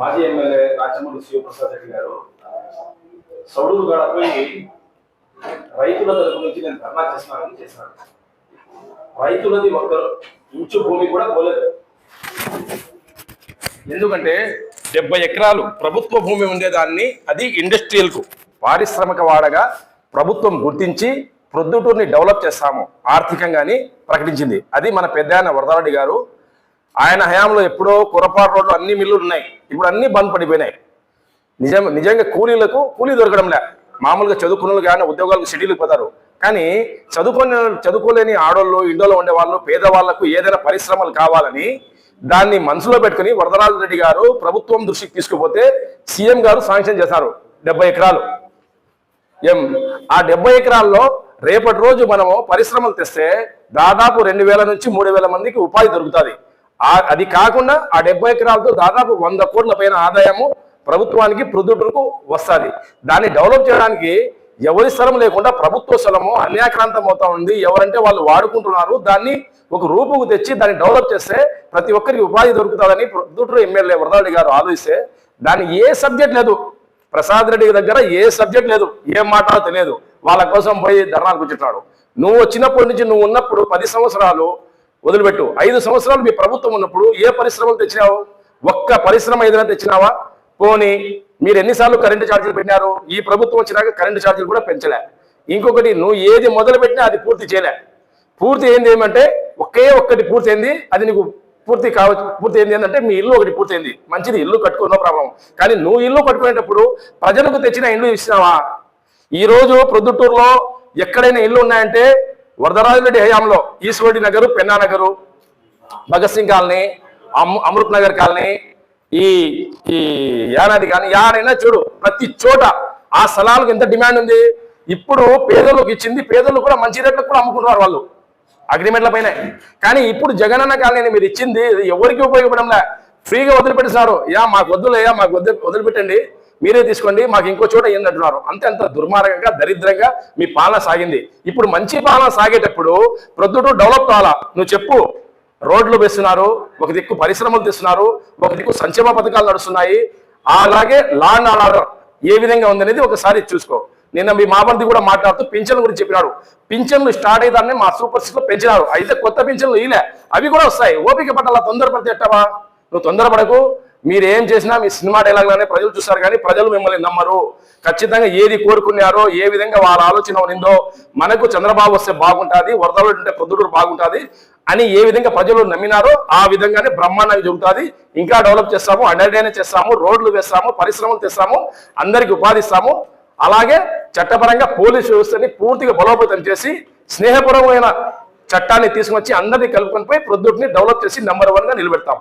మాజీ ఎమ్మెల్యే రాచమూడి శివప్రసాద్ రెడ్డి గారు సౌడూరు గడపై రైతుల తరపు నుంచి నేను ధర్నా చేస్తున్నానని చేశాను రైతులది ఒక్క ఇంచు భూమి కూడా పోలేదు. ఎందుకంటే డెబ్బై ఎకరాలు ప్రభుత్వ భూమి ఉండేదాన్ని అది ఇండస్ట్రియల్కు పారిశ్రామిక వాడగా ప్రభుత్వం గుర్తించి ప్రొద్దుటూరుని డెవలప్ చేస్తాము ఆర్థికంగాని ప్రకటించింది. అది మన పెద్ద వరదారెడ్డి గారు ఆయన హయాంలో ఎప్పుడో కురపాటు రోడ్లు అన్ని మిల్లులు ఉన్నాయి ఇప్పుడు అన్ని బంద్ పడిపోయినాయి. నిజం నిజంగా కూలీలకు కూలీ దొరకడం లే మామూలుగా చదువుకున్న కానీ ఉద్యోగాలకు షెడ్యూల్కి పోతారు. కానీ చదువుకొని చదువుకోలేని ఆడోళ్ళు ఇండోలో ఉండేవాళ్ళు పేదవాళ్ళకు ఏదైనా పరిశ్రమలు కావాలని దాన్ని మనసులో పెట్టుకుని వరదరాజు రెడ్డి గారు ప్రభుత్వం దృష్టికి తీసుకుపోతే సీఎం గారు శాంక్షన్ చేశారు డెబ్బై ఎకరాలు. ఏం ఆ డెబ్బై ఎకరాల్లో రేపటి రోజు మనము పరిశ్రమలు తెస్తే దాదాపు రెండు వేల నుంచి మూడు వేల మందికి ఉపాధి దొరుకుతుంది. అది కాకుండా ఆ డెబ్బై ఎకరాలతో దాదాపు వంద కోట్ల పైన ఆదాయము ప్రభుత్వానికి ప్రొద్దుటకు వస్తుంది. దాన్ని డెవలప్ చేయడానికి ఎవరి స్థలం లేకుండా ప్రభుత్వ స్థలము అన్యాక్రాంతం అవుతా ఉంది. ఎవరంటే వాళ్ళు వాడుకుంటున్నారు. దాన్ని ఒక రూపుకు తెచ్చి దాన్ని డెవలప్ చేస్తే ప్రతి ఒక్కరికి ఉపాధి దొరుకుతుందని ప్రొద్దుటూరు ఎమ్మెల్యే వరదారెడ్డి గారు ఆలోచిస్తే దాని ఏ సబ్జెక్ట్ లేదు. ప్రసాద్ రెడ్డి దగ్గర ఏ సబ్జెక్ట్ లేదు. ఏం మాట్లాడో తెలియదు. వాళ్ళ కోసం పోయి ధర్నాలు కూర్చుంటాడు నువ్వు వచ్చినప్పటి నుంచి నువ్వు ఉన్నప్పుడు పది సంవత్సరాలు వదిలిపెట్టు. ఐదు సంవత్సరాలు మీ ప్రభుత్వం ఉన్నప్పుడు ఏ పరిశ్రమలు తెచ్చినావు? ఒక్క పరిశ్రమ ఏదైనా తెచ్చినావా? పోనీ మీరు ఎన్నిసార్లు కరెంటు ఛార్జీలు పెట్టినారు? ఈ ప్రభుత్వం వచ్చినాక కరెంటు ఛార్జీలు కూడా పెంచలే. ఇంకొకటి నువ్వు ఏది మొదలు పెట్టినా అది పూర్తి చేయలే. పూర్తి ఏంది ఏమంటే ఒకే ఒక్కటి పూర్తి అయింది అది నీకు పూర్తి కావచ్చు పూర్తి ఏంది ఏంటంటే మీ ఇల్లు ఒకటి పూర్తయింది మంచిది ఇల్లు కట్టుకున్న ప్రాబ్లం. కానీ నువ్వు ఇల్లు కట్టుకునేటప్పుడు ప్రజలకు తెచ్చిన ఇల్లు ఇచ్చినావా ఈ రోజు ప్రొద్దుటూరులో ఎక్కడైనా ఇల్లు ఉన్నాయంటే వరదరాజు రెడ్డి హయాంలో ఈశ్వరుడి నగరు పెన్నా నగరు భగత్ సింగ్ కాలనీ అమృత్ నగర్ కాలనీ ఈ ఈ యానాది కానీ యానైనా చూడు ప్రతి చోట ఆ స్థలాలకు ఎంత డిమాండ్ ఉంది? ఇప్పుడు పేదలకు ఇచ్చింది పేదలు కూడా మంచి రేట్లకు కూడా అమ్ముకుంటున్నారు వాళ్ళు. అగ్రిమెంట్ల పైన. కానీ ఇప్పుడు జగనన్న కాలనీ మీరు ఇచ్చింది ఎవరికి ఉపయోగపడంలే? ఫ్రీగా వదిలిపెట్టిస్తారు యా మాకు వద్దులేయా మాకు వద్దు వదిలిపెట్టండి. మీరే తీసుకోండి మాకు ఇంకో చోట ఏంది అంటున్నారు అంతే అంత దుర్మార్గంగా దరిద్రంగా మీ పాలన సాగింది. ఇప్పుడు మంచి పాలన సాగేటప్పుడు ప్రొద్దుటూ డెవలప్ కావాలా? నువ్వు చెప్పు. రోడ్లు వేస్తున్నారు ఒక దిక్కు పరిశ్రమలు తెస్తున్నారు ఒక దిక్కు సంక్షేమ పథకాలు నడుస్తున్నాయి. అలాగే లా అండ్ ఆర్డర్ ఏ విధంగా ఉందనేది ఒకసారి చూసుకో. నిన్న మీ మామర్ది కూడా మాట్లాడుతూ పింఛన్ల గురించి చెప్పినాడు. పింఛన్లు స్టార్ట్ అయ్యేదాన్ని మా సూపర్ సిక్స్లో పెంచినారు. అయితే కొత్త పింఛన్లు ఇలే అవి కూడా వస్తాయి. ఓపిక పట్టాల? తొందరపడితే ఎట్టవా? నువ్వు తొందరపడకు. మీరు ఏం చేసినా మీ సినిమా డైలాగ్లోనే ప్రజలు చూస్తారు కానీ ప్రజలు మిమ్మల్ని నమ్మరు. ఖచ్చితంగా ఏది కోరుకున్నారో ఏ విధంగా వాళ్ళ ఆలోచన ఉన్నిందో మనకు చంద్రబాబు వస్తే బాగుంటుంది వరదలు ఉంటే పొద్దుటూరు బాగుంటుంది అని ఏ విధంగా ప్రజలు నమ్మినారో ఆ విధంగానే బ్రహ్మాండంగా జరుగుతుంది. ఇంకా డెవలప్ చేస్తాము అండర్టైన్ చేస్తాము రోడ్లు వేస్తాము పరిశ్రమలు తెస్తాము అందరికి ఉపాధి ఇస్తాము. అలాగే చట్టపరంగా పోలీసు వ్యవస్థని పూర్తిగా బలోపేతం చేసి స్నేహపూర్వమైన చట్టాన్ని తీసుకొచ్చి అందరినీ కలుపుకొని పోయి ప్రొద్దుటిని డెవలప్ చేసి నెంబర్ వన్గా నిలబెడతాం.